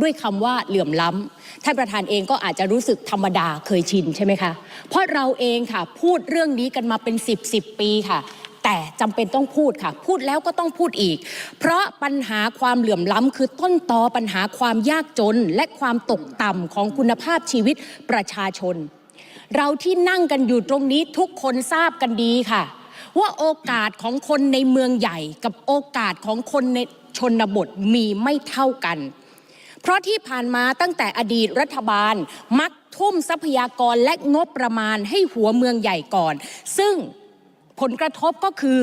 ด้วยคำว่าเหลื่อมล้ำท่านประธานเองก็อาจจะรู้สึกธรรมดาเคยชินใช่ไหมคะ เพราะเราเองค่ะพูดเรื่องนี้กันมาเป็น 10 10 ปีค่ะแต่จำเป็นต้องพูดค่ะ พูดแล้วก็ต้องพูดอีก เพราะปัญหาความเหลื่อมล้ำคือต้นตอปัญหาความยากจน และความตกต่ำของคุณภาพชีวิตประชาชน เราที่นั่งกันอยู่ตรงนี้ทุกคนทราบกันดีค่ะ ว่าโอกาสของคนในเมืองใหญ่ กับโอกาสของคนในชนบทมีไม่เท่ากัน เพราะที่ผ่านมาตั้งแต่อดีตรัฐบาล มักทุ่มทรัพยากรและงบประมาณให้หัวเมืองใหญ่ก่อน ซึ่งผลกระทบก็คือ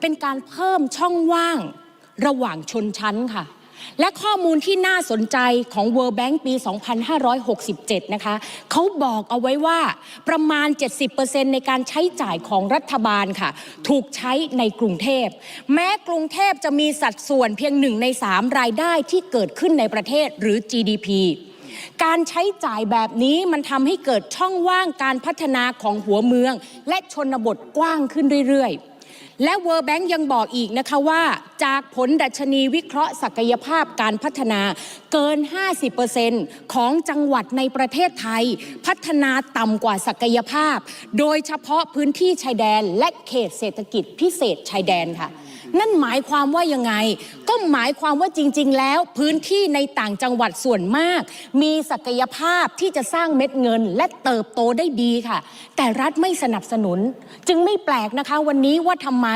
เป็นการเพิ่มช่องว่างระหว่างชนชั้นค่ะ และข้อมูลที่น่าสนใจของ World Bank ปี 2567 นะคะเขาบอกเอาไว้ว่าประมาณ 70%ในการใช้จ่ายของรัฐบาลค่ะ ถูกใช้ในกรุงเทพ แม้กรุงเทพจะมีสัดส่วนเพียงหนึ่งในสามรายได้ที่เกิดขึ้นในประเทศหรือ GDP การใช้จ่ายแบบนี้มันทำให้เกิดช่องว่างการพัฒนาของหัวเมือง และชนบทกว้างขึ้นเรื่อยๆ และ World Bank ยังบอกอีกนะคะว่า จากผลดัชนีวิเคราะห์ศักยภาพการพัฒนาเกิน 50%ของจังหวัดในประเทศไทย พัฒนาต่ำกว่าศักยภาพ โดยเฉพาะพื้นที่ชายแดนและเขตเศรษฐกิจพิเศษชายแดนค่ะ นั่นหมายความว่ายังไง ก็หมายความว่าจริง ๆ แล้ว พื้นที่ในต่างจังหวัดส่วนมาก มีศักยภาพที่จะสร้างเม็ดเงิน และเติบโตได้ดีค่ะ แต่รัฐไม่สนับสนุน จึงไม่แปลกนะคะวันนี้ว่าทำไม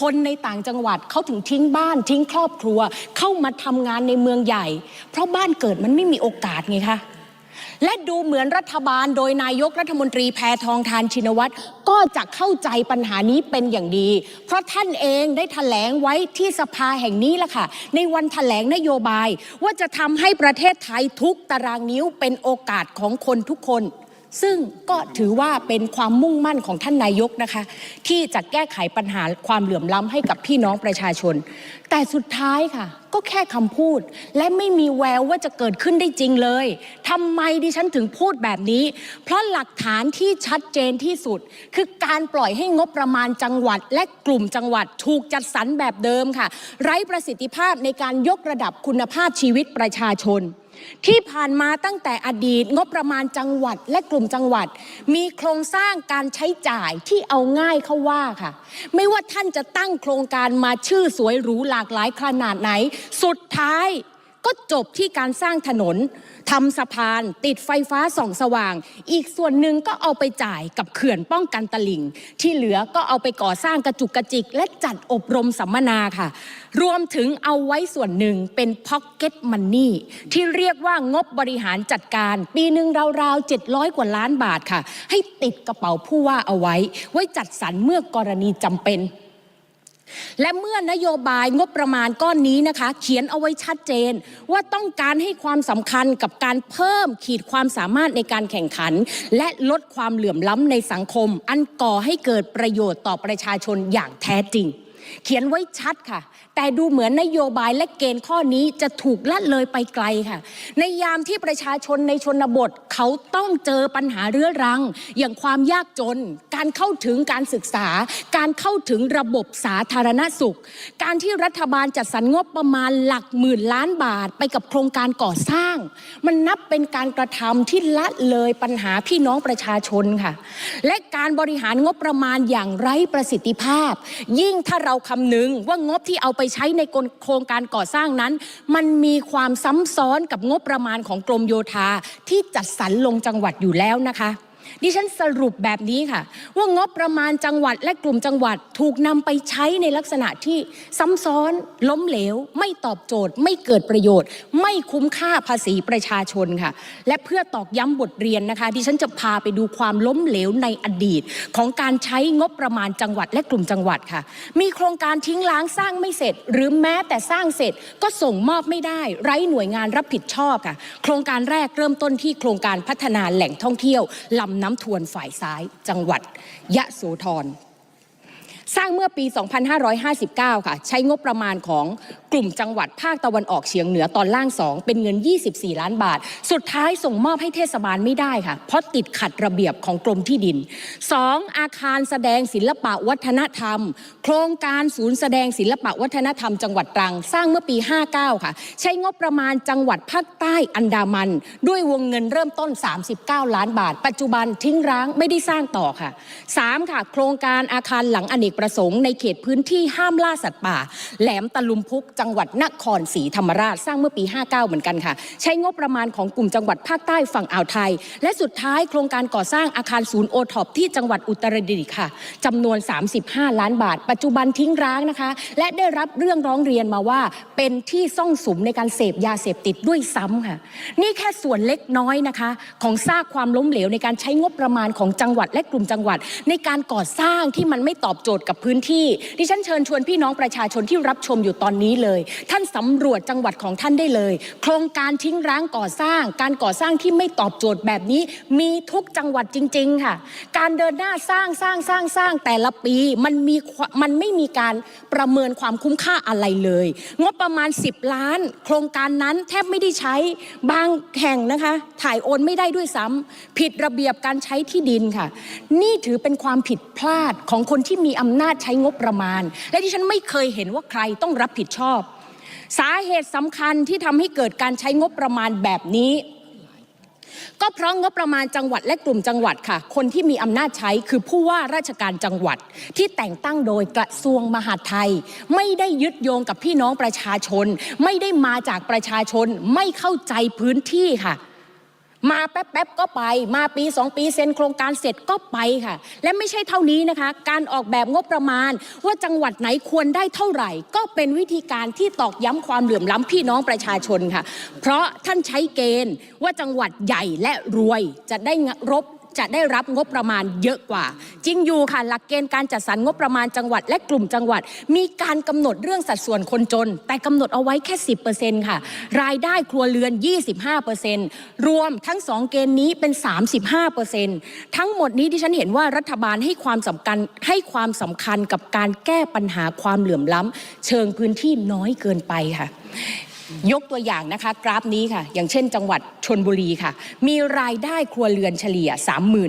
คนในต่างจังหวัดเขาถึงทิ้งบ้านทิ้งครอบครัว เข้ามาทำงานในเมืองใหญ่ เพราะบ้านเกิดมันไม่มีโอกาสไงคะ และดูเหมือนรัฐบาลโดยนายกรัฐมนตรีแพทองทานชินวัตรก็จะเข้าใจปัญหานี้เป็นอย่างดี เพราะท่านเองได้ถแถลงไว้ที่สภาแห่งนี้ล่ะค่ะ ในวันถแถลงนโยบายว่าจะทำให้ประเทศไทยทุกตารางนิ้วเป็นโอกาสของคนทุกคน ซึ่งก็ถือว่าเป็นความมุ่งมั่นของท่านนายกนะคะ ที่จะแก้ไขปัญหาความเหลื่อมล้ำให้กับพี่น้องประชาชน แต่สุดท้ายค่ะ ก็แค่คำพูด และไม่มีแววว่าจะเกิดขึ้นได้จริงเลยทำไมดิฉันถึงพูดแบบนี้ เพราะหลักฐานที่ชัดเจนที่สุด คือการปล่อยให้งบประมาณจังหวัด และกลุ่มจังหวัดถูกจัดสรรแบบเดิมค่ะ ไร้ประสิทธิภาพในการยกระดับคุณภาพชีวิตประชาชน ที่ผ่านมาตั้งแต่อดีตงบประมาณจังหวัดและกลุ่มจังหวัด มีโครงสร้างการใช้จ่ายที่เอาง่ายเข้าว่าค่ะ ไม่ว่าท่านจะตั้งโครงการมาชื่อสวยหรูหลากหลายขนาดไหน สุดท้าย ก็จบที่การสร้างถนนทำสะพาน ติดไฟฟ้าส่องสว่าง อีกส่วนหนึ่งก็เอาไปจ่ายกับเขื่อนป้องกันตลิ่ง ที่เหลือก็เอาไปก่อสร้างกระจุกกระจิก และจัดอบรมสัมมนาค่ะ รวมถึงเอาไว้ส่วนหนึ่งเป็นพ็อกเก็ตมันนี่ที่เรียกว่างบบริหารจัดการ ปีหนึ่งราวๆ 700 กว่าล้านบาทค่ะ ให้ติดกระเป๋าผู้ว่าเอาไว้ ไว้จัดสรรเมื่อกรณีจำเป็น และเมื่อนโยบายงบประมาณก้อนนี้นะคะ เขียนเอาไว้ชัดเจน ว่าต้องการให้ความสำคัญกับการเพิ่มขีดความสามารถในการแข่งขัน และลดความเหลื่อมล้ำในสังคม อันก่อให้เกิดประโยชน์ต่อประชาชนอย่างแท้จริง เขียนไว้ชัดค่ะ แต่ดูเหมือนนโยบายและเกณฑ์ข้อนี้จะถูกละเลยไปไกลค่ะ ในยามที่ประชาชนในชนบทเขาต้องเจอปัญหาเรื้อรัง อย่างความยากจน การเข้าถึงการศึกษา การเข้าถึงระบบสาธารณสุข การที่รัฐบาลจัดสรรงบประมาณหลักหมื่นล้านบาทไปกับโครงการก่อสร้าง มันนับเป็นการกระทำที่ละเลยปัญหาพี่น้องประชาชนค่ะ และการบริหารงบประมาณอย่างไร้ประสิทธิภาพ ยิ่งถ้าเราคำนึงว่างบที่เอาไปใช้ในโครงการก่อสร้างนั้น มันมีความซ้ำซ้อนกับงบประมาณของกรมโยธาที่จัดสรรลงจังหวัดอยู่แล้วนะคะ ดิฉันสรุปแบบนี้ค่ะ ว่างบประมาณจังหวัดและกลุ่มจังหวัดถูกนำไปใช้ในลักษณะที่ซ้ำซ้อนล้มเหลว ไม่ตอบโจทย์ ไม่เกิดประโยชน์ ไม่คุ้มค่าภาษีประชาชนค่ะ และเพื่อตอกย้ำบทเรียนนะคะ ดิฉันจะพาไปดูความล้มเหลวในอดีต ของการใช้งบประมาณจังหวัดและกลุ่มจังหวัดค่ะ มีโครงการทิ้งล้างสร้างไม่เสร็จ หรือแม้แต่สร้างเสร็จก็ส่งมอบไม่ได้ ไร้หน่วยงานรับผิดชอบค่ะ โครงการแรกเริ่มต้นที่โครงการพัฒนาแหล่งท่องเที่ยวลำน้ำ้ำทวนฝ่ายซ้าย จังหวัดยะโสธร สร้างเมื่อปี 2559 ค่ะ ใช้งบประมาณของกลุ่มจังหวัดภาคตะวันออกเฉียงเหนือตอนล่าง2เป็นเงิน 24 ล้านบาท สุดท้ายส่งมอบให้เทศบาลไม่ได้ค่ะ เพราะติดขัดระเบียบของกรมที่ดิน 2. อาคารแสดงศิลปะวัฒนธรรม โครงการศูนย์แสดงศิลปะวัฒนธรรม จังหวัดตรัง สร้างเมื่อปี 59 ค่ะ ใช้งบประมาณจังหวัดภาคใต้อันดามัน ด้วยวงเงินเริ่มต้น 39 ล้านบาท ปัจจุบันทิ้งร้างไม่ได้สร้างต่อค่ะ 3. ค่ะ โครงการอาคารหลังอเนกประสงค์ในเขตพื้นที่ห้ามล่าสัตว์ป่า แหลมตะลุมพุกจังหวัดนครศรีธรรมราชสร้างเมื่อปี 59 เหมือนกันค่ะ ใช้งบประมาณของกลุ่มจังหวัดภาคใต้ฝั่งอ่าวไทย และสุดท้ายโครงการก่อสร้างอาคารศูนย์โอท็อปที่จังหวัดอุตรดิตถ์ค่ะจำนวน 35 ล้านบาท ปัจจุบันทิ้งร้างนะคะ และได้รับเรื่องร้องเรียนมาว่าเป็นที่ซ่องสุมในการเสพยาเสพติดด้วยซ้ำค่ะ นี่แค่ส่วนเล็กน้อยนะคะ ของซากความล้มเหลวในการใช้งบประมาณของจังหวัดและกลุ่มจังหวัด ในการก่อสร้างที่มันไม่ตอบโจทย์กับพื้นที่ดิฉันเชิญชวนพี่น้องประชาชนที่รับชมอยู่ตอนนี้เลย ท่านสำรวจจังหวัดของท่านได้เลย โครงการทิ้งร้างก่อสร้าง การก่อสร้างที่ไม่ตอบโจทย์แบบนี้ มีทุกจังหวัดจริง ๆ ค่ะ การเดินหน้าสร้างสร้างสร้างสร้างแต่ละปีมันมีมันไม่มีการประเมินความคุ้มค่าอะไรเลย งบประมาณ 10 ล้าน โครงการนั้นแทบไม่ได้ใช้บางแห่งนะคะ ถ่ายโอนไม่ได้ด้วยซ้ำผิดระเบียบการใช้ที่ดินค่ะ นี่ถือเป็นความผิดพลาดของคนที่มีอำนาจำนาจใช้งบประมาณ และที่ฉันไม่เคยเห็นว่าใครต้องรับผิดชอบ สาเหตุสำคัญที่ทำให้เกิดการใช้งบประมาณแบบนี้ ก็เพราะงบประมาณจังหวัดและกลุ่มจังหวัดค่ะ คนที่มีอำนาจใช้คือผู้ว่าราชการจังหวัดที่แต่งตั้งโดยกระทรวงมหาดไทย ไม่ได้ยึดโยงกับพี่น้องประชาชน ไม่ได้มาจากประชาชน ไม่เข้าใจพื้นที่ค่ะ มาแป๊บๆก็ไป มาปี 2 ปีเซ็นโครงการเสร็จก็ไปค่ะ และไม่ใช่เท่านี้นะคะ การออกแบบงบประมาณ ว่าจังหวัดไหนควรได้เท่าไหร่ ก็เป็นวิธีการที่ตอกย้ำความเหลื่อมล้ำพี่น้องประชาชนค่ะ เพราะท่านใช้เกณฑ์ว่าจังหวัดใหญ่และรวยจะได้รบ จะได้รับงบประมาณเยอะกว่า จริงอยู่ค่ะ หลักเกณฑ์การจัดสรรงบประมาณจังหวัด และกลุ่มจังหวัด มีการกำหนดเรื่องสัดส่วนคนจน แต่กำหนดเอาไว้แค่ 10%ค่ะ รายได้ครัวเรือน 25%รวมทั้งสองเกณฑ์นี้เป็น 35%ทั้งหมดนี้ที่ฉันเห็นว่ารัฐบาลให้ความสำคัญให้ความสำคัญกับการแก้ปัญหาความเหลื่อมล้ำเชิงพื้นที่น้อยเกินไปค่ะ ยกตัวอย่างนะคะกราฟนี้ค่ะ อย่างเช่นจังหวัดชนบุรีค่ะ มีรายได้ครัวเรือนเฉลี่ย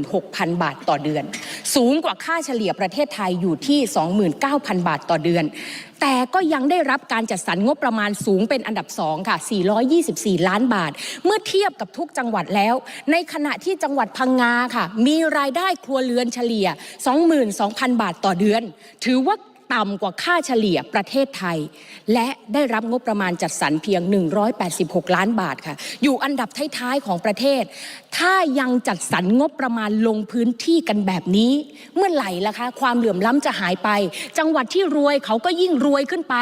36,000 บาทต่อเดือน สูงกว่าค่าเฉลี่ยประเทศไทยอยู่ที่ 29,000 บาทต่อเดือน แต่ก็ยังได้รับการจัดสรรงบประมาณสูงเป็นอันดับสองค่ะ 424 ล้านบาท เมื่อเทียบกับทุกจังหวัดแล้ว ในขณะที่จังหวัดพังงาค่ะ มีรายได้ครัวเรือนเฉลี่ย 22,000 บาทต่อเดือน ถือว่า ต่ำกว่าค่าเฉลี่ยประเทศไทย และได้รับงบประมาณจัดสรรเพียง 186 ล้านบาทค่ะ อยู่อันดับท้ายๆของประเทศ ถ้ายังจัดสรรงบประมาณลงพื้นที่กันแบบนี้ เมื่อไหร่ล่ะคะ ความเหลื่อมล้ำจะหายไป จังหวัดที่รวยเขาก็ยิ่งรวยขึ้นไป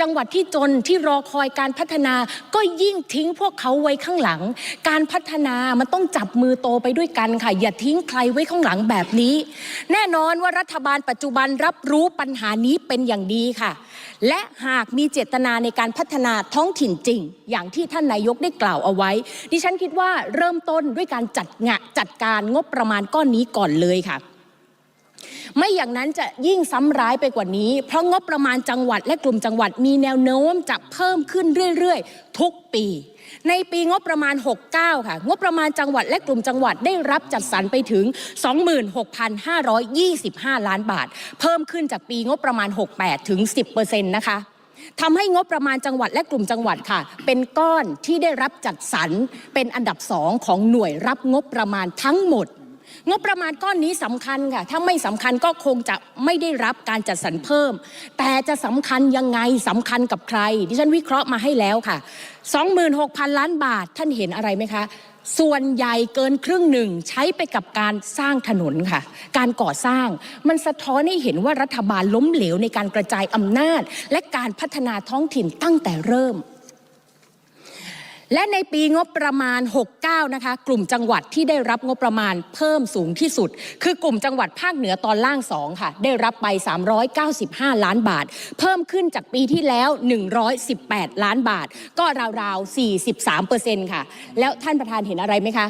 จังหวัดที่จนที่รอคอยการพัฒนาก็ยิ่งทิ้งพวกเขาไว้ข้างหลัง การพัฒนามันต้องจับมือโตไปด้วยกันค่ะ อย่าทิ้งใครไว้ข้างหลังแบบนี้ แน่นอนว่ารัฐบาลปัจจุบันรับรู้ปัญหานี้เป็นอย่างดีค่ะ และหากมีเจตนาในการพัฒนาท้องถิ่นจริง อย่างที่ท่านนายกได้กล่าวเอาไว้ ดิฉันคิดว่าเริ่มต้นด้วยการจัดงะจัดการงบประมาณก้อนนี้ก่อนเลยค่ะ ไม่อย่างนั้นจะยิ่งซ้ำร้ายไปกว่านี้ เพราะงบประมาณจังหวัดและกลุ่มจังหวัดมีแนวโน้มจะเพิ่มขึ้นเรื่อยๆ ทุกปี ในปีงบประมาณ 69 ค่ะ งบประมาณจังหวัดและกลุ่มจังหวัดได้รับจัดสรรไปถึง 26,525 ล้านบาท เพิ่มขึ้นจากปีงบประมาณ 68 ถึง 10%นะคะทำให้งบประมาณจังหวัดและกลุ่มจังหวัดค่ะ เป็นก้อนที่ได้รับจัดสรรเป็นอันดับสองของหน่วยรับงบประมาณทั้งหมด งบประมาณก้อนนี้สำคัญค่ะ ถ้าไม่สำคัญก็คงจะไม่ได้รับการจัดสรรเพิ่ม แต่จะสำคัญยังไงสำคัญกับใคร ดิฉันวิเคราะห์มาให้แล้วค่ะ 26,000 ล้านบาทท่านเห็นอะไรไหมคะส่วนใหญ่เกินครึ่งหนึ่งใช้ไปกับการสร้างถนนค่ะ การก่อสร้างมันสะท้อนให้เห็นว่ารัฐบาลล้มเหลวในการกระจายอำนาจ และการพัฒนาท้องถิ่นตั้งแต่เริ่ม และในปีงบประมาณ 69 นะคะ กลุ่มจังหวัดที่ได้รับงบประมาณเพิ่มสูงที่สุด คือกลุ่มจังหวัดภาคเหนือตอนล่าง 2 ค่ะ ได้รับไป 395 ล้านบาท เพิ่มขึ้นจากปีที่แล้ว 118 ล้านบาท ก็ราวๆ 43 ค่ะ แล้วท่านประธานเห็นอะไรไหมคะ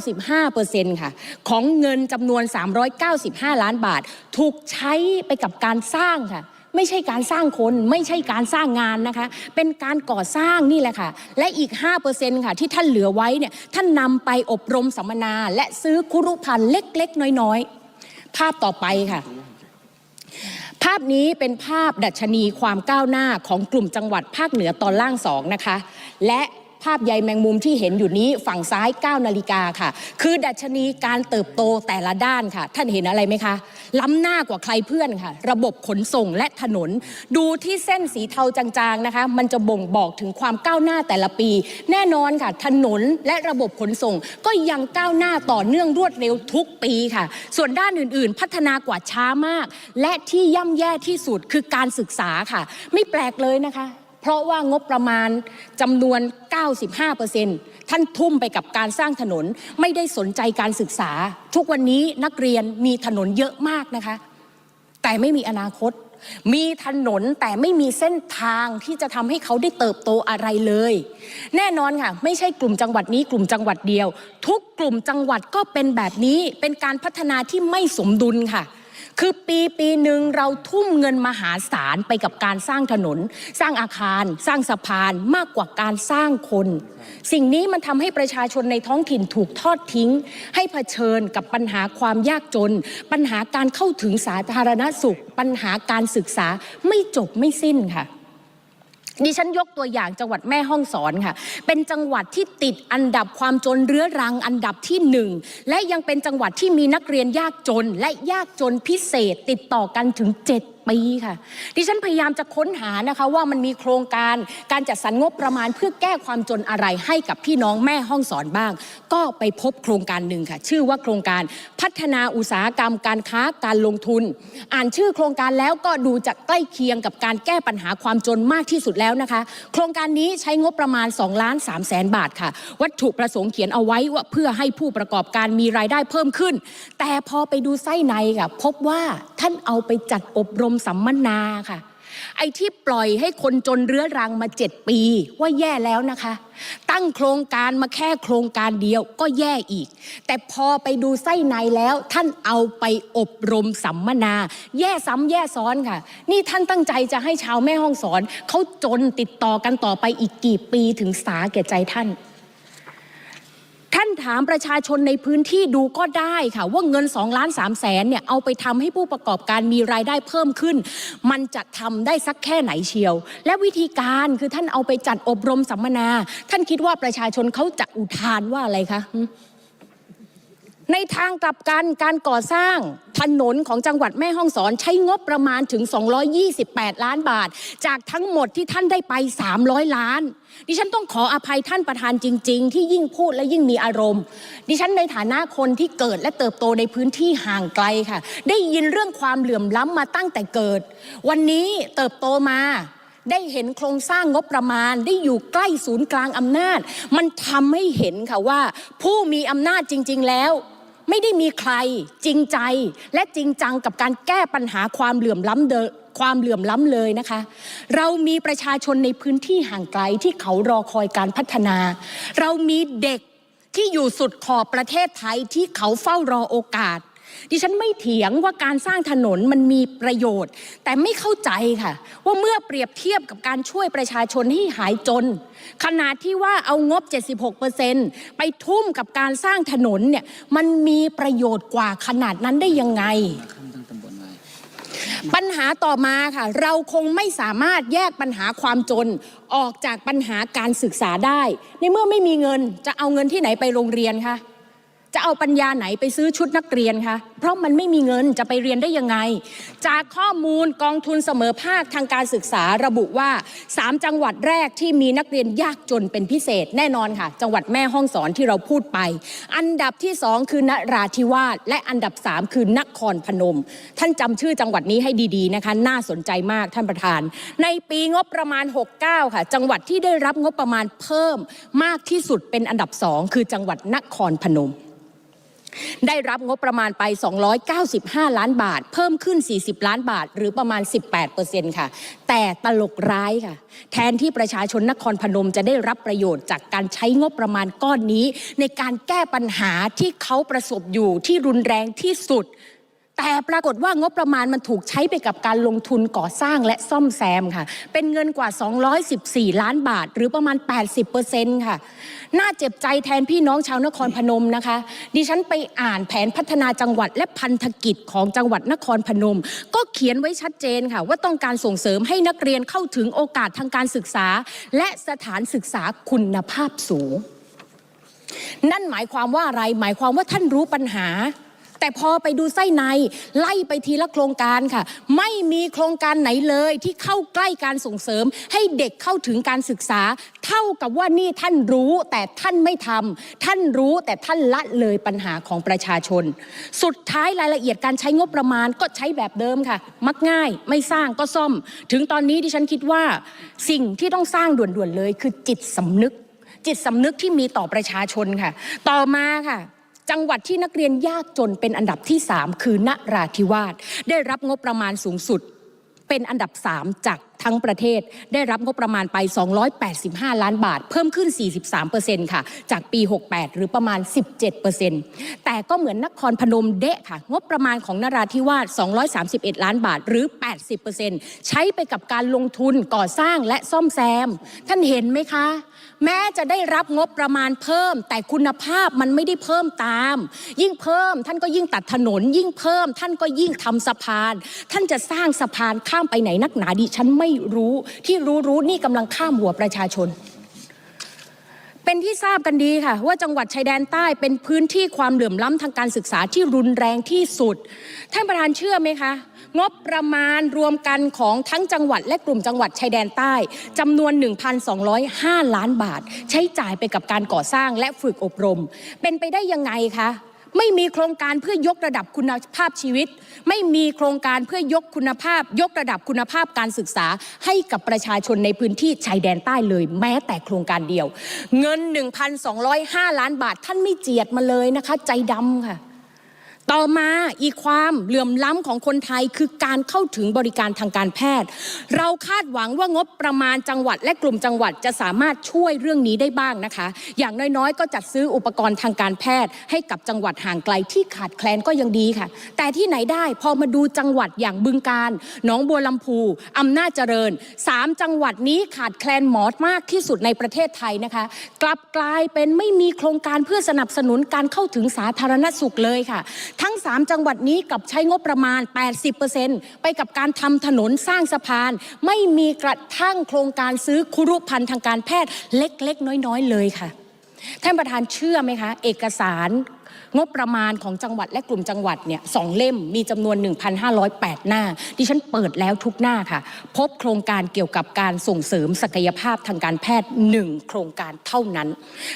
95 ค่ะ ของเงินจำนวน 395 ล้านบาท ถูกใช้ไปกับการสร้างค่ะ ไม่ใช่การสร้างคนไม่ใช่การสร้างงานนะคะ เป็นการก่อสร้างนี่แหละค่ะ และอีก 5%ค่ะที่ท่านเหลือไว้เนี่ยท่านนำไปอบรมสัมมนา และซื้อคุรุพันธ์เล็ก ๆ น้อย ๆ ภาพต่อไปค่ะภาพนี้เป็นภาพดัชนีความก้าวหน้าของกลุ่มจังหวัดภาคเหนือตอนล่างสองนะคะ และ ภาพใยแมงมุมที่เห็นอยู่นี้ฝั่งซ้าย 9 นาฬิกาค่ะ คือดัชนีการเติบโตแต่ละด้านค่ะ ท่านเห็นอะไรไหมคะ ล้ำหน้ากว่าใครเพื่อนค่ะ ระบบขนส่งและถนน ดูที่เส้นสีเทาจางๆนะคะ มันจะบ่งบอกถึงความก้าวหน้าแต่ละปี แน่นอนค่ะ ถนนและระบบขนส่ง ก็ยังก้าวหน้าต่อเนื่องรวดเร็วทุกปีค่ะ ส่วนด้านอื่นๆ พัฒนากว่าช้ามาก และที่ย่ำแย่ที่สุดคือการศึกษาค่ะ ไม่แปลกเลยนะคะ เพราะว่างบประมาณจำนวน 95%ท่านทุ่มไปกับการสร้างถนนไม่ได้สนใจการศึกษา ทุกวันนี้นักเรียนมีถนนเยอะมากนะคะ แต่ไม่มีอนาคต มีถนนแต่ไม่มีเส้นทางที่จะทำให้เขาได้เติบโตอะไรเลย แน่นอนค่ะ ไม่ใช่กลุ่มจังหวัดนี้กลุ่มจังหวัดเดียว ทุกกลุ่มจังหวัดก็เป็นแบบนี้เป็นการพัฒนาที่ไม่สมดุลค่ะ คือปีปีหนึ่งเราทุ่มเงินมหาศาลไปกับการสร้างถนน สร้างอาคาร สร้างสะพานมากกว่าการสร้างคน สิ่งนี้มันทำให้ประชาชนในท้องถิ่นถูกทอดทิ้ง ให้เผชิญกับปัญหาความยากจน ปัญหาการเข้าถึงสาธารณสุข ปัญหาการศึกษาไม่จบไม่สิ้นค่ะ ดิฉันยกตัวอย่างจังหวัดแม่ฮ่องสอนค่ะ เป็นจังหวัดที่ติดอันดับความจนเรื้อรังอันดับที่หนึ่งและยังเป็นจังหวัดที่มีนักเรียนยากจน และยากจนพิเศษติดต่อกันถึง 7 ปีค่ะ ดิฉันพยายามจะค้นหานะคะว่ามันมีโครงการการจัดสรรงบประมาณเพื่อแก้ความจนอะไรให้กับพี่น้องแม่ห้องสอนบ้าง ก็ไปพบโครงการหนึ่งค่ะ ชื่อว่าโครงการพัฒนาอุตสาหกรรมการค้าการลงทุน อ่านชื่อโครงการแล้วก็ดูจะใกล้เคียงกับการแก้ปัญหาความจนมากที่สุดแล้วนะคะ โครงการนี้ใช้งบประมาณ2ล้าน3แสนบาทค่ะ วัตถุประสงค์เขียนเอาไว้ว่าเพื่อให้ผู้ประกอบการมีรายได้เพิ่มขึ้น แต่พอไปดูไส้ในค่ะพบว่าท่านเอาไปจัดอบรมสัมมนาค่ะ ไอ้ที่ปล่อยให้คนจนเรื้อรังมาเจ็ดปีว่าแย่แล้วนะคะ ตั้งโครงการมาแค่โครงการเดียวก็แย่อีก แต่พอไปดูไส้ในแล้วท่านเอาไปอบรมสัมมนา แย่ซ้ำแย่ซ้อนค่ะ นี่ท่านตั้งใจจะให้ชาวแม่ห้องสอนเขาจนติดต่อกันต่อไปอีกกี่ปีถึงสาแก่ใจท่านท่าน ถามประชาชนในพื้นที่ดูก็ได้ค่ะ ว่าเงิน2ล้าน3แสนเนี่ยเอาไปทำให้ผู้ประกอบการมีรายได้เพิ่มขึ้น มันจะทำได้สักแค่ไหนเชียว และวิธีการคือท่านเอาไปจัดอบรมสัมมนา ท่านคิดว่าประชาชนเขาจะอุทานว่าอะไรคะ ในทางกลับกันการก่อสร้างถนนของจังหวัดแม่ฮ่องสอนใช้งบประมาณถึง 228 ล้านบาท จากทั้งหมดที่ท่านได้ไป 300 ล้าน ดิฉันต้องขออภัยท่านประธานจริง ๆ ที่ยิ่งพูดและยิ่งมีอารมณ์ ดิฉันในฐานะคนที่เกิดและเติบโตในพื้นที่ห่างไกลค่ะ ได้ยินเรื่องความเหลื่อมล้ำมาตั้งแต่เกิด วันนี้เติบโตมาได้เห็นโครงสร้างงบประมาณได้อยู่ใกล้ศูนย์กลางอำนาจ มันทำให้เห็นค่ะว่า ผู้มีอำนาจจริง ๆ แล้ว ไม่ได้มีใครจริงใจและจริงจังกับการแก้ปัญหาความเหลื่อมล้ำเดอความเหลื่อมล้ำเลยนะคะ เรามีประชาชนในพื้นที่ห่างไกลที่เขารอคอยการพัฒนา เรามีเด็กที่อยู่สุดขอบประเทศไทยที่เขาเฝ้ารอโอกาส ดิฉันไม่เถียงว่าการสร้างถนนมันมีประโยชน์ แต่ไม่เข้าใจค่ะ ว่าเมื่อเปรียบเทียบกับการช่วยประชาชนให้หายจน ขนาดที่ว่าเอางบ 76%ไปทุ่มกับการสร้างถนนเนี่ยมันมีประโยชน์กว่าขนาดนั้นได้ยังไงปัญหาต่อมาค่ะ เราคงไม่สามารถแยกปัญหาความจนออกจากปัญหาการศึกษาได้ ในเมื่อไม่มีเงินจะเอาเงินที่ไหนไปโรงเรียนคะ จะเอาปัญญาไหนไปซื้อชุดนักเรียนคะเพราะมันไม่มีเงินจะไปเรียนได้ยังไง จากข้อมูลกองทุนเสมอภาคทางการศึกษาระบุว่า 3 จังหวัดแรกที่มีนักเรียนยากจนเป็นพิเศษแน่นอนค่ะ จังหวัดแม่ห้องสอนที่เราพูดไป อันดับที่ 2 คือนราธิวาสและอันดับ 3 คือนครพนม ท่านจำชื่อจังหวัดนี้ให้ดีๆนะคะน่าสนใจมากท่านประธาน ในปีงบประมาณ 69 ค่ะ จังหวัดที่ได้รับงบประมาณเพิ่มมากที่สุดเป็นอันดับ 2 คือจังหวัดนครพนม ได้รับงบประมาณไป 295 ล้านบาท เพิ่มขึ้น 40 ล้านบาท หรือประมาณ 18%ค่ะ แต่ตลกร้ายค่ะ แทนที่ประชาชนนครพนมจะได้รับประโยชน์จากการใช้งบประมาณก้อนนี้ ในการแก้ปัญหาที่เขาประสบอยู่ที่รุนแรงที่สุด แต่ปรากฏว่างบประมาณมันถูกใช้ไปกับการลงทุนก่อสร้างและซ่อมแซมค่ะ เป็นเงินกว่า 214 ล้านบาท หรือประมาณ 80%ค่ะ น่าเจ็บใจแทนพี่น้องชาวนครพนมนะคะ ดิฉันไปอ่านแผนพัฒนาจังหวัดและพันธกิจของจังหวัดนครพนม ก็เขียนไว้ชัดเจนค่ะ ว่าต้องการส่งเสริมให้นักเรียนเข้าถึงโอกาสทางการศึกษา และสถานศึกษาคุณภาพสูง นั่นหมายความว่าอะไร หมายความว่าท่านรู้ปัญหา แต่พอไปดูไส้ในไล่ไปทีละโครงการค่ะ ไม่มีโครงการไหนเลยที่เข้าใกล้การส่งเสริม ให้เด็กเข้าถึงการศึกษา เท่ากับว่านี่ท่านรู้แต่ท่านไม่ทำท่านรู้แต่ท่านละเลยปัญหาของประชาชน สุดท้ายรายละเอียดการใช้งบประมาณก็ใช้แบบเดิมค่ะ มักง่าย ไม่สร้างก็ซ่อม ถึงตอนนี้ดิฉันคิดว่าสิ่งที่ต้องสร้างด่วนๆเลย คือจิตสำนึก จิตสำนึกที่มีต่อประชาชนค่ะ ต่อมาค่ะ จังหวัดที่นักเรียนยากจนเป็นอันดับที่ 3 คือนราธิวาสได้รับงบประมาณสูงสุด เป็นอันดับ 3 จาก ทั้งประเทศได้รับงบประมาณไป 285 ล้านบาท เพิ่มขึ้น 43%ค่ะ จากปี 68 หรือประมาณ 17%แต่ก็เหมือนนครพนมเดะค่ะ งบประมาณของนราธิวาส 231 ล้านบาทหรือ 80%ใช้ไปกับการลงทุนก่อสร้างและซ่อมแซม ท่านเห็นไหมคะ แม้จะได้รับงบประมาณเพิ่ม แต่คุณภาพมันไม่ได้เพิ่มตาม ยิ่งเพิ่มท่านก็ยิ่งตัดถนน ยิ่งเพิ่มท่านก็ยิ่งทำสะพาน ท่านจะสร้างสะพานข้ามไปไหนนักหนาดิฉันไม่รู้ที่รู้รู้นี่กำลังข้ามหัวประชาชน เป็นที่ทราบกันดีค่ะ ว่าจังหวัดชายแดนใต้เป็นพื้นที่ความเหลื่อมล้ำทางการศึกษาที่รุนแรงที่สุด ท่านประธานเชื่อไหมคะงบประมาณรวมกันของทั้งจังหวัดและกลุ่มจังหวัดชายแดนใต้จำนวน 1,205 ล้านบาท ใช้จ่ายไปกับการก่อสร้างและฝึกอบรม เป็นไปได้ยังไงคะ ไม่มีโครงการเพื่อยกระดับคุณภาพชีวิต ไม่มีโครงการเพื่อยกคุณภาพ ยกระดับคุณภาพการศึกษา ให้กับประชาชนในพื้นที่ชายแดนใต้เลยแม้แต่โครงการเดียว เงิน 1,205 ล้านบาทท่านไม่เจียดมาเลยนะคะ ใจดำค่ะ ต่อมาอีกความเหลื่อมล้ำของคนไทยคือการเข้าถึงบริการทางการแพทย์ เราคาดหวังว่างบประมาณจังหวัดและกลุ่มจังหวัดจะสามารถช่วยเรื่องนี้ได้บ้างนะคะ อย่างน้อยๆ ก็จัดซื้ออุปกรณ์ทางการแพทย์ ให้กับจังหวัดห่างไกลที่ขาดแคลนก็ยังดีค่ะ แต่ที่ไหนได้พอมาดูจังหวัดอย่างบึงกาฬหนองบัวลำพูอำนาจเจริญสามจังหวัดนี้ขาดแคลนหมอมากที่สุดในประเทศไทยนะคะ กลับกลายเป็นไม่มีโครงการเพื่อสนับสนุนการเข้าถึงสาธารณสุขเลยค่ะทั้ง 3 จังหวัดนี้กับใช้งบประมาณ 80%ไปกับการทำถนนสร้างสะพาน ไม่มีกระทั่งโครงการซื้อคุรุพันธ์ทางการแพทย์เล็กๆ น้อยๆ เลยค่ะ ท่านประธานเชื่อไหมคะเอกสารงบประมาณของจังหวัดและกลุ่มจังหวัดเนี่ยสองเล่มมีจำนวน 1,508 หน้า ดิฉันเปิดแล้วทุกหน้าค่ะ พบโครงการเกี่ยวกับการส่งเสริมศักยภาพทางการแพทย์ 1 โครงการเท่านั้น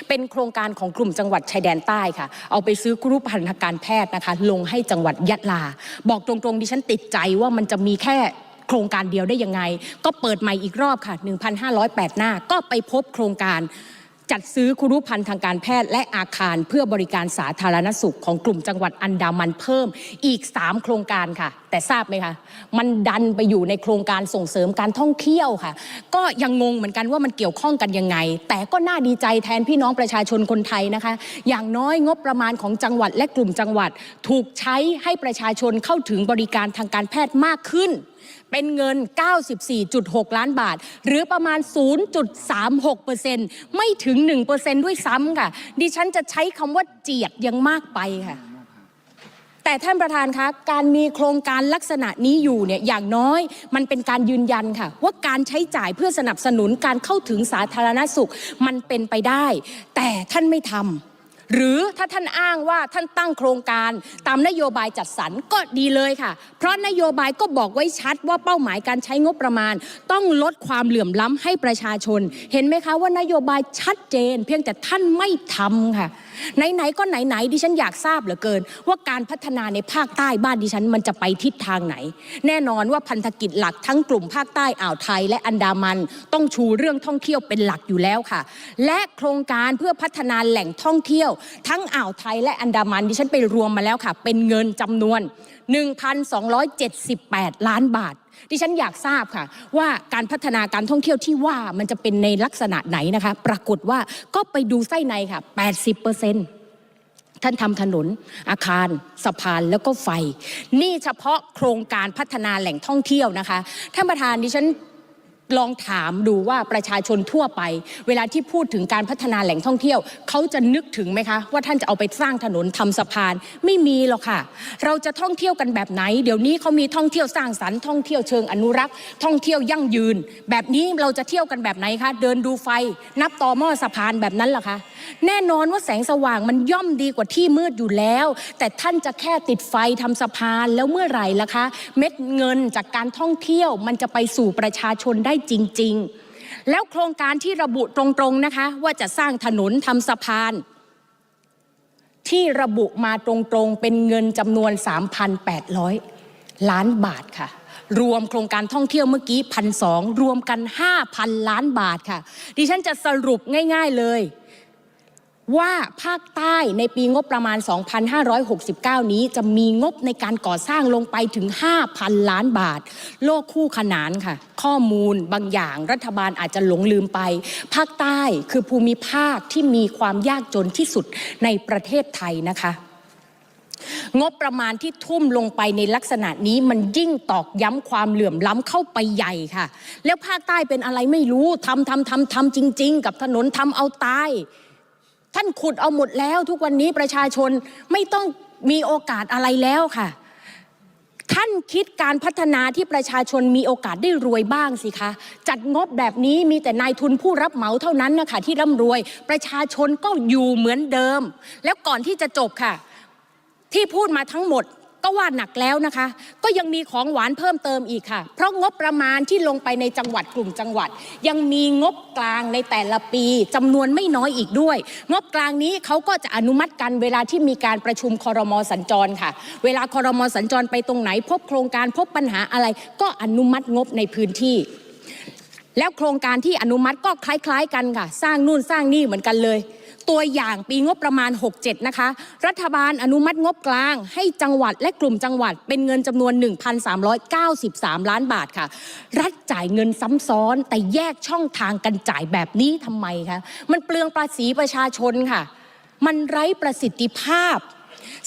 เป็นโครงการของกลุ่มจังหวัดชายแดนใต้ค่ะ เอาไปซื้อกรุ๊ปพันธการแพทย์นะคะ ลงให้จังหวัดยะลา บอกตรงๆ ดิฉันติดใจว่ามันจะมีแค่โครงการเดียวได้ยังไง ก็เปิดใหม่อีกรอบค่ะ 1,508 หน้าก็ไปพบโครงการ จัดซื้อคุรุพันธ์ทางการแพทย์และอาคารเพื่อบริการสาธารณสุขของกลุ่มจังหวัดอันดามันเพิ่มอีก 3 โครงการค่ะ แต่ทราบไหมคะ มันดันไปอยู่ในโครงการส่งเสริมการท่องเที่ยวค่ะ ก็ยังงงเหมือนกันว่ามันเกี่ยวข้องกันยังไง แต่ก็น่าดีใจแทนพี่น้องประชาชนคนไทยนะคะ อย่างน้อยงบประมาณของจังหวัดและกลุ่มจังหวัด ถูกใช้ให้ประชาชนเข้าถึงบริการทางการแพทย์มากขึ้น เป็นเงิน 94.6 ล้านบาท หรือประมาณ 0.36%ไม่ถึง 1%ด้วยซ้ำค่ะ ดิฉันจะใช้คำว่าเจียดยังมากไปค่ะ แต่ท่านประธานคะการมีโครงการลักษณะนี้อยู่เนี่ยอย่างน้อยมันเป็นการยืนยันค่ะ ว่าการใช้จ่ายเพื่อสนับสนุนการเข้าถึงสาธารณสุขมันเป็นไปได้ แต่ท่านไม่ทำ หรือถ้าท่านอ้างว่าท่านตั้งโครงการตามนโยบายจัดสรรก็ดีเลยค่ะ เพราะนโยบายก็บอกไว้ชัดว่าเป้าหมายการใช้งบประมาณ ต้องลดความเหลื่อมล้ำให้ประชาชน เห็นไหมคะว่านโยบายชัดเจน เพียงแต่ท่านไม่ทำค่ะ ไหนๆก็ไหนๆดิฉันอยากทราบเหลือเกิน ว่าการพัฒนาในภาคใต้บ้านดิฉันมันจะไปทิศทางไหน แน่นอนว่าพันธกิจหลักทั้งกลุ่มภาคใต้อ่าวไทย และอันดามันต้องชูเรื่องท่องเที่ยวเป็นหลักอยู่แล้วค่ะ และโครงการเพื่อพัฒนาแหล่งท่องเที่ยวทั้งอ่าวไทยและอันดามันดิฉันไปรวมมาแล้วค่ะ เป็นเงินจำนวน 1,278 ล้านบาท ดิฉันอยากทราบค่ะ ว่าการพัฒนาการท่องเที่ยวที่ว่ามันจะเป็นในลักษณะไหนนะคะ ปรากฏว่าก็ไปดูไส้ในค่ะ 80%ท่านทำถนน อาคาร สะพานแล้วก็ไฟ นี่เฉพาะโครงการพัฒนาแหล่งท่องเที่ยวนะคะท่านประธานดิฉัน ลองถามดูว่าประชาชนทั่วไป เวลาที่พูดถึงการพัฒนาแหล่งท่องเที่ยว เขาจะนึกถึงไหมคะ ว่าท่านจะเอาไปสร้างถนนทำสะพานไม่มีหรอกค่ะ เราจะท่องเที่ยวกันแบบไหน เดี๋ยวนี้เขามีท่องเที่ยวสร้างสรรค์ท่องเที่ยวเชิงอนุรักษ์ ท่องเที่ยวยั่งยืน แบบนี้เราจะเที่ยวกันแบบไหนคะเดินดูไฟ นับต่อหม้อสะพานแบบนั้นหรอคะแน่นอนว่าแสงสว่างมันย่อมดีกว่าที่มืดอยู่แล้ว แต่ท่านจะแค่ติดไฟทำสะพานแล้วเมื่อไหร่ล่ะคะ เม็ดเงินจากการท่องเที่ยวมันจะไปสู่ประชาชนได้จริง ๆ แล้วโครงการที่ระบุตรงๆนะคะว่าจะสร้างถนนทำสะพาน ที่ระบุมาตรงๆเป็นเงินจำนวน 3,800 ล้านบาทค่ะรวมโครงการท่องเที่ยวเมื่อกี้พันสรวมกัน 5,000 ล้านบาทค่ะ ดิฉันจะสรุปง่าย ๆเลย ว่าภาคใต้ในปีงบประมาณ 2,569 นี้จะมีงบในการก่อสร้างลงไปถึง 5,000 ล้านบาท โลกคู่ขนานค่ะ ข้อมูลบางอย่างรัฐบาลอาจจะหลงลืมไป ภาคใต้คือภูมิภาคที่มีความยากจนที่สุดในประเทศไทยนะคะงบประมาณที่ทุ่มลงไปในลักษณะนี้มันยิ่งตอกย้ำความเหลื่อมล้ำเข้าไปใหญ่ค่ะ แล้วภาคใต้เป็นอะไรไม่รู้ทำทำทำทำจริง ๆ กับถนนทำเอาตาย ท่านขุดเอาหมดแล้ว ทุกวันนี้ประชาชนไม่ต้องมีโอกาสอะไรแล้วค่ะ ท่านคิดการพัฒนาที่ประชาชนมีโอกาสได้รวยบ้างสิคะ จัดงบแบบนี้มีแต่นายทุนผู้รับเหมาเท่านั้นนะคะที่ร่ำรวย ประชาชนก็อยู่เหมือนเดิม แล้วก่อนที่จะจบค่ะ ที่พูดมาทั้งหมด ก็ว่าหนักแล้วนะคะ ก็ยังมีของหวานเพิ่มเติมอีกค่ะ เพราะงบประมาณที่ลงไปในจังหวัดกลุ่มจังหวัด ยังมีงบกลางในแต่ละปีจำนวนไม่น้อยอีกด้วย งบกลางนี้เขาก็จะอนุมัติกันเวลาที่มีการประชุมคอรมอสัญจรค่ะ เวลาคอรมอสัญจรไปตรงไหน พบโครงการพบปัญหาอะไร ก็อนุมัติงบในพื้นที่แล้วโครงการที่อนุมัติก็คล้าย ๆ กันค่ะ สร้างนู่นสร้างนี่เหมือนกันเลย ตัวอย่างปีงบประมาณ 67 นะคะ รัฐบาลอนุมัติงบกลางให้จังหวัดและกลุ่มจังหวัดเป็นเงินจำนวน 1,393 ล้านบาทค่ะ รัฐจ่ายเงินซ้ำซ้อนแต่แยกช่องทางกันจ่ายแบบนี้ทำไมคะ มันเปลืองภาษีประชาชนค่ะ มันไร้ประสิทธิภาพ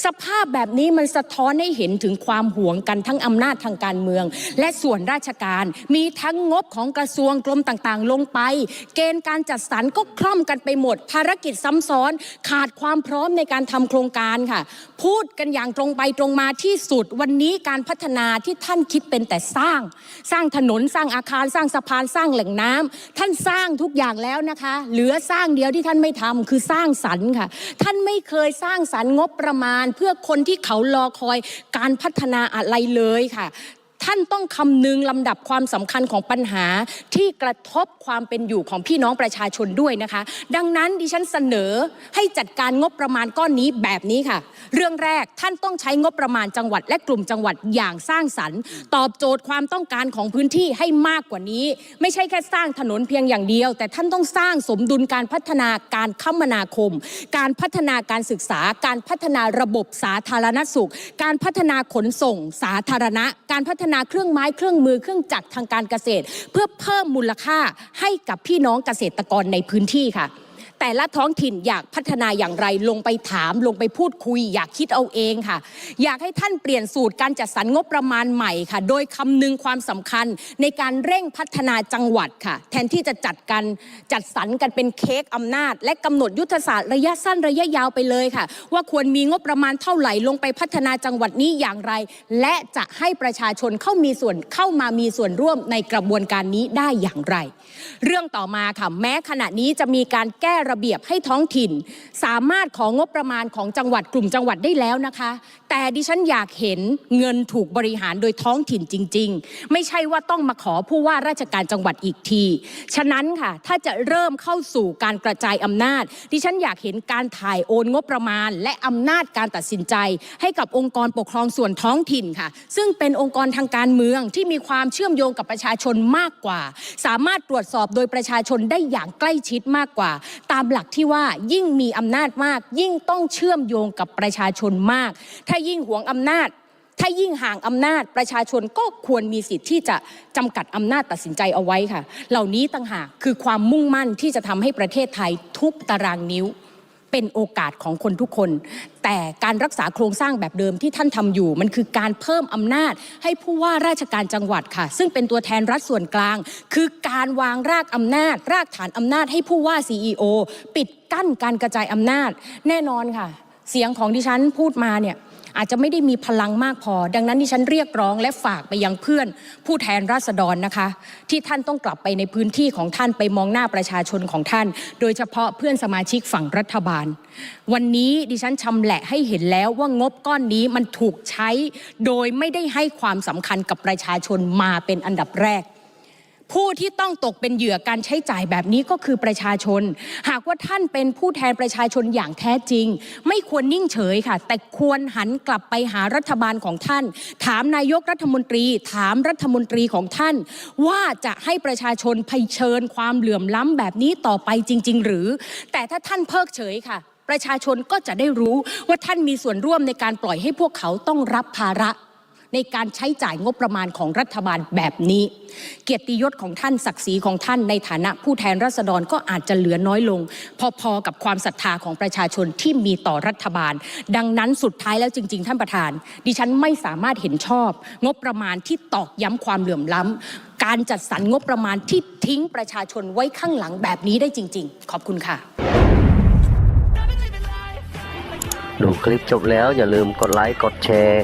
สภาพแบบนี้มันสะท้อนให้เห็นถึงความหวงกันทั้งอำนาจทางการเมือง และส่วนราชการ มีทั้งงบของกระทรวงกรมต่างๆ ลงไป เกณฑ์การจัดสรรก็คล่อมกันไปหมด ภารกิจซ้ำซ้อน ขาดความพร้อมในการทำโครงการค่ะ พูดกันอย่างตรงไปตรงมาที่สุดวันนี้การพัฒนาที่ท่านคิดเป็นแต่สร้าง สร้างถนนสร้างอาคารสร้างสะพานสร้างแหล่งน้ำท่านสร้างทุกอย่างแล้วนะคะ เหลือสร้างเดียวที่ท่านไม่ทำคือสร้างสรรค์ค่ะ ท่านไม่เคยสร้างสรรค์งบประมาณเพื่อคนที่เขารอคอยการพัฒนาอะไรเลยค่ะ ท่านต้องคำนึงลำดับความสำคัญของปัญหาที่กระทบความเป็นอยู่ของพี่น้องประชาชนด้วยนะคะ ดังนั้นดิฉันเสนอให้จัดการงบประมาณก้อนนี้แบบนี้ค่ะ เรื่องแรกท่านต้องใช้งบประมาณจังหวัด และกลุ่มจังหวัดอย่างสร้างสรรค์ ตอบโจทย์ความต้องการของพื้นที่ให้มากกว่านี้ ไม่ใช่แค่สร้างถนนเพียงอย่างเดียว แต่ท่านต้องสร้างสมดุลการพัฒนาการคมนาคม การพัฒนาการศึกษา การพัฒนาระบบสาธารณสุข การพัฒนาขนส่ง สาธารณะ การพัฒนาเครื่องไม้เครื่องมือเครื่องจักรทางการเกษตร เพื่อเพิ่มมูลค่าให้กับพี่น้องเกษตรกรในพื้นที่ค่ะ แต่ละท้องถิ่นอยากพัฒนาอย่างไร ลงไปถาม ลงไปพูดคุย อยากคิดเอาเองค่ะ อยากให้ท่านเปลี่ยนสูตรการจัดสรรงบประมาณใหม่ค่ะ โดยคำนึงความสำคัญในการเร่งพัฒนาจังหวัดค่ะ แทนที่จะจัดกันจัดสรรกันเป็นเค้กอำนาจ และกำหนดยุทธศาสตร์ระยะสั้นระยะยาวไปเลยค่ะ ว่าควรมีงบประมาณเท่าไหร่ลงไปพัฒนาจังหวัดนี้อย่างไร และจะให้ประชาชนเข้ามีส่วนเข้ามามีส่วนร่วมในกระบวนการนี้ได้อย่างไร เรื่องต่อมาค่ะแม้ขณะนี้จะมีการแก้ระเบียบให้ท้องถิ่น สามารถของงบประมาณของจังหวัดกลุ่มจังหวัดได้แล้วนะคะแต่ดิฉันอยากเห็นเงินถูกบริหารโดยท้องถิ่นจริง ๆ ไม่ใช่ว่าต้องมาขอผู้ว่าราชการจังหวัดอีกที ฉะนั้นค่ะ ถ้าจะเริ่มเข้าสู่การกระจายอำนาจ ดิฉันอยากเห็นการถ่ายโอนงบประมาณ และอำนาจการตัดสินใจ ให้กับองค์กรปกครองส่วนท้องถิ่นค่ะ ซึ่งเป็นองค์กรทางการเมืองที่มีความเชื่อมโยงกับประชาชนมากกว่า สามารถตรวจสอบโดยประชาชนได้อย่างใกล้ชิดมากกว่า ตามหลักที่ว่ายิ่งมีอำนาจมาก ยิ่งต้องเชื่อมโยงกับประชาชนมากถ้าายิ่งหวงอำนาจ ถ้ายิ่งห่างอำนาจ ประชาชนก็ควรมีสิทธิ์ที่จะจำกัดอำนาจตัดสินใจเอาไว้ค่ะ เหล่านี้ต่างหากคือความมุ่งมั่นที่จะทำให้ประเทศไทยทุกตารางนิ้วเป็นโอกาสของคนทุกคน แต่การรักษาโครงสร้างแบบเดิมที่ท่านทำอยู่ มันคือการเพิ่มอำนาจ ให้ผู้ว่าราชการจังหวัดค่ะ ซึ่งเป็นตัวแทนรัฐส่วนกลาง คือการวางรากอำนาจ รากฐานอำนาจให้ผู้ว่า CEO ปิดกั้นการกระจายอำนาจ แน่นอนค่ะ เสียงของดิฉันพูดมาเนี่ย อาจจะไม่ได้มีพลังมากพอ ดังนั้นดิฉันเรียกร้องและฝากไปยังเพื่อนผู้แทนราษฎรนะคะ ที่ท่านต้องกลับไปในพื้นที่ของท่านไปมองหน้าประชาชนของท่าน โดยเฉพาะเพื่อนสมาชิกฝั่งรัฐบาล วันนี้ดิฉันชำแหละให้เห็นแล้วว่างบก้อนนี้มันถูกใช้ โดยไม่ได้ให้ความสำคัญกับประชาชนมาเป็นอันดับแรก ผู้ที่ต้องตกเป็นเหยื่อการใช้จ่ายแบบนี้ก็คือประชาชน หากว่าท่านเป็นผู้แทนประชาชนอย่างแท้จริง ไม่ควรนิ่งเฉยค่ะ แต่ควรหันกลับไปหารัฐบาลของท่าน ถามนายกรัฐมนตรี ถามรัฐมนตรีของท่าน ว่าจะให้ประชาชนเผชิญความเหลื่อมล้ำแบบนี้ต่อไปจริง ๆ หรือ แต่ถ้าท่านเพิกเฉยค่ะ ประชาชนก็จะได้รู้ว่าท่านมีส่วนร่วมในการปล่อยให้พวกเขาต้องรับภาระ ในการใช้จ่ายงบประมาณของรัฐบาลแบบนี้ เกียรติยศของท่านศักดิ์ศรีของท่านในฐานะผู้แทนราษฎรก็อาจจะเหลือน้อยลง พอๆกับความศรัทธาของประชาชนที่มีต่อรัฐบาล ดังนั้นสุดท้ายแล้วจริง ๆ ท่านประธาน ดิฉันไม่สามารถเห็นชอบ งบประมาณที่ตอกย้ำความเหลื่อมล้ำการจัดสรรงบประมาณที่ทิ้งประชาชนไว้ข้างหลังแบบนี้ได้จริง ๆ ขอบคุณค่ะดูคลิปจบแล้วอย่าลืมกดไลค์ กดแชร์